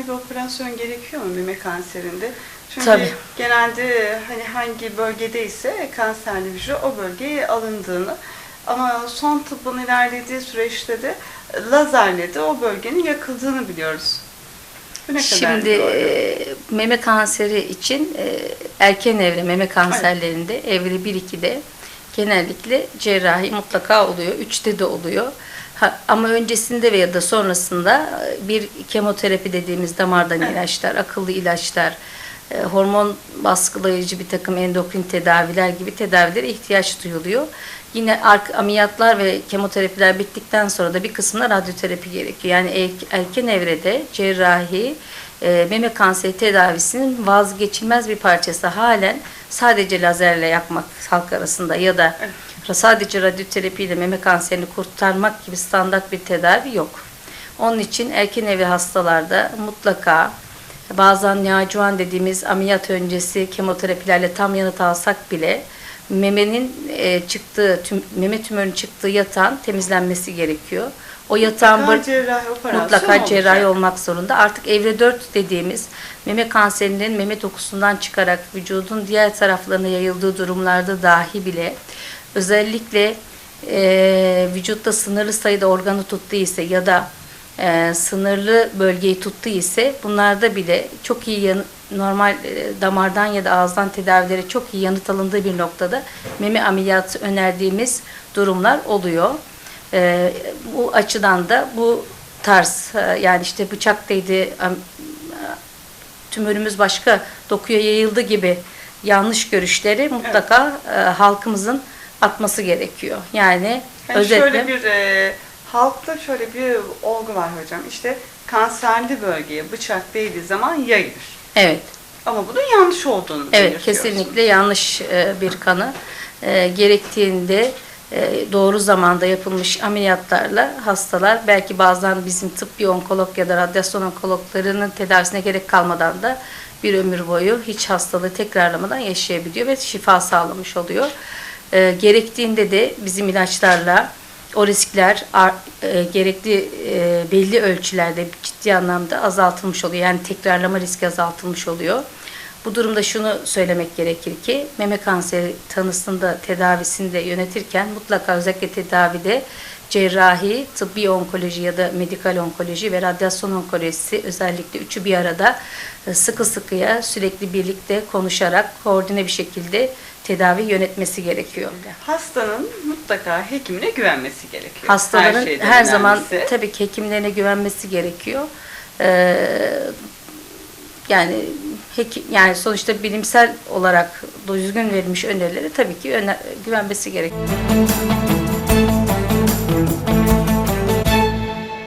cerrahi bir operasyon gerekiyor mu meme kanserinde? Çünkü Tabii. genelde hani hangi bölgedeyse kanserli hücre o bölgeye alındığını ama son tıbbın ilerlediği süreçte de lazerle de o bölgenin yakıldığını biliyoruz. Ne Şimdi e, meme kanseri için e, erken evre meme kanserlerinde evre 1-2'de genellikle cerrahi mutlaka oluyor. 3'te de oluyor. Ha, ama öncesinde veya da sonrasında e, bir kemoterapi dediğimiz damardan ilaçlar, akıllı ilaçlar, e, hormon baskılayıcı bir takım endokrin tedaviler gibi tedavilere ihtiyaç duyuluyor. Yine ameliyatlar ve kemoterapiler bittikten sonra da bir kısmına radyoterapi gerekiyor. Yani er- erken evrede cerrahi e, meme kanseri tedavisinin vazgeçilmez bir parçası halen sadece lazerle yapmak halk arasında ya da sadece radyoterapiyle meme kanserini kurtarmak gibi standart bir tedavi yok. Onun için erken evre hastalarda mutlaka bazen neoadjuvan dediğimiz ameliyat öncesi kemoterapilerle tam yanıt alsak bile memenin e, çıktığı, tüm, meme tümörünün çıktığı yatağın temizlenmesi gerekiyor. O yatağın Mutlaka cerrahi operasyon mutlaka olacak. cerrahi olmak zorunda. Artık evre 4 dediğimiz meme kanserinin meme dokusundan çıkarak vücudun diğer taraflarına yayıldığı durumlarda dahi bile özellikle e, vücutta sınırlı sayıda organı tuttu ise ya da e, sınırlı bölgeyi tuttu ise bunlarda bile çok iyi yan- normal e, damardan ya da ağızdan tedavilere çok iyi yanıt alındığı bir noktada meme ameliyatı önerdiğimiz durumlar oluyor. E, bu açıdan da bu tarz e, yani işte bıçak değdi tümörümüz başka dokuya yayıldı gibi yanlış görüşleri mutlaka e, halkımızın atması gerekiyor. Yani, Yani özetle şöyle bir e, halkta şöyle bir olgu var hocam. İşte kanserli bölgeye bıçak değdiği zaman yayılır. Evet. Ama bunun yanlış olduğunu Evet kesinlikle yanlış e, bir kanı. E, gerektiğinde e, doğru zamanda yapılmış ameliyatlarla hastalar belki bazen bizim tıbbi onkolog ya da radyasyon onkologlarının tedavisine gerek kalmadan da bir ömür boyu hiç hastalığı tekrarlamadan yaşayabiliyor ve şifa sağlamış oluyor. E, gerektiğinde de bizim ilaçlarla o riskler e, gerekli e, belli ölçülerde ciddi anlamda azaltılmış oluyor. Yani tekrarlama riski azaltılmış oluyor. Bu durumda şunu söylemek gerekir ki meme kanseri tanısında tedavisini de yönetirken mutlaka özellikle tedavide cerrahi, tıbbi onkoloji ya da medikal onkoloji ve radyasyon onkolojisi özellikle üçü bir arada e, sıkı sıkıya sürekli birlikte konuşarak koordine bir şekilde tedavi yönetmesi gerekiyor. Hastanın mutlaka hekimine güvenmesi gerekiyor. Hastaların her, şeyden zaman önemlisi. tabii ki hekimlerine güvenmesi gerekiyor. Ee, yani hekim, yani sonuçta bilimsel olarak düzgün verilmiş önerileri tabii ki öne- güvenmesi gerekiyor.